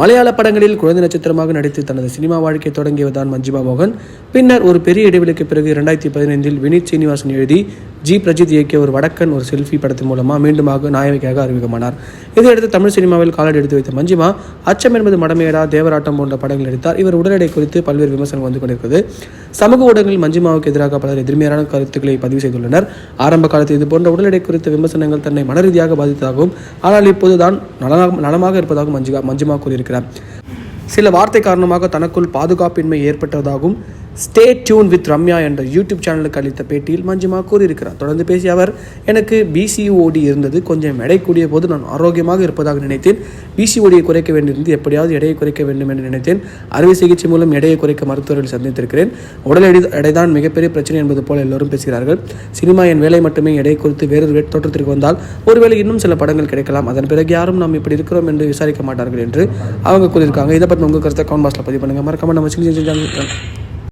மலையாள படங்களில் குழந்தை நட்சத்திரமாக நடித்து தனது சினிமா வாழ்க்கை தொடங்கியவர்தான் மஞ்சிமா மோகன். பின்னர் ஒரு பெரிய இடைவெளிக்கு பிறகு இரண்டாயிரத்தி பதினைந்தில் வினீத் சீனிவாசன் எழுதி ஜி பிரஜித் இயக்கிய ஒரு வடக்கன் ஒரு செல்ஃபி படத்தின் மூலமாக மீண்டுமாக நாயகியாக அறிமுகமானார். இதையடுத்து தமிழ் சினிமாவில் காலடி எடுத்து வைத்த மஞ்சிமா அச்சம் என்பது மடமேடா தேவராட்டம் போன்ற படங்கள் எடுத்தார் இவர் உடல் எடை குறித்து பல்வேறு விமர்சனங்கள் வந்து கொண்டிருக்கிறது. சமூக ஊடகங்களில் மஞ்சிமாவுக்கு எதிராக பலர் எதிர்மையான கருத்துக்களை பதிவு செய்துள்ளனர். ஆரம்ப காலத்தில் இது போன்ற உடல் எடை குறித்த விமர்சனங்கள் தன்னை மனரீதியாக பாதித்ததாகவும் ஆனால் இப்போது தான் நலமாக இருப்பதாகவும் மஞ்சிகா மஞ்சிமா கூறியிருக்கிறார். சில வார்த்தை காரணமாக தனக்குள் பாதுகாப்பின்மை ஏற்பட்டதாகவும் ஸ்டே டியூன் வித் ரம்யா என்ற யூடியூப் சேனலுக்கு அளித்த பேட்டியில் மஞ்சுமா கூறியிருக்கிறார். தொடர்ந்து பேசிய அவர் எனக்கு பிசிஓடி இருந்தது கொஞ்சம் எடை கூடிய போது நான் ஆரோக்கியமாக இருப்பதாக நினைத்தேன். பிசிஓடியை குறைக்க வேண்டியிருந்து எப்படியாவது எடையை குறைக்க வேண்டும் என்று நினைத்தேன். அறுவை சிகிச்சை மூலம் எடையை குறைக்க மருத்துவர்கள் சந்தித்திருக்கிறேன். உடல் எடை எடைதான் மிகப்பெரிய பிரச்சனை என்பது போல எல்லோரும் பேசுகிறார்கள். சினிமா என் வேலை மட்டுமே எடை குறித்து வேறொரு தோற்றத்திற்கு வந்தால் ஒருவேளை இன்னும் சில படங்கள் கிடைக்கலாம். அதன் பிறகு யாரும் நாம் இப்படி இருக்கிறோம் என்று விசாரிக்க மாட்டார்கள் என்று அவங்க கூறியிருக்காங்க. இதை பற்றி உங்கள் கருத்தை கவுண்ட் பாக்ஸில் பதிவு பண்ணுங்கள் மறக்காமல் நம்ம சின்ன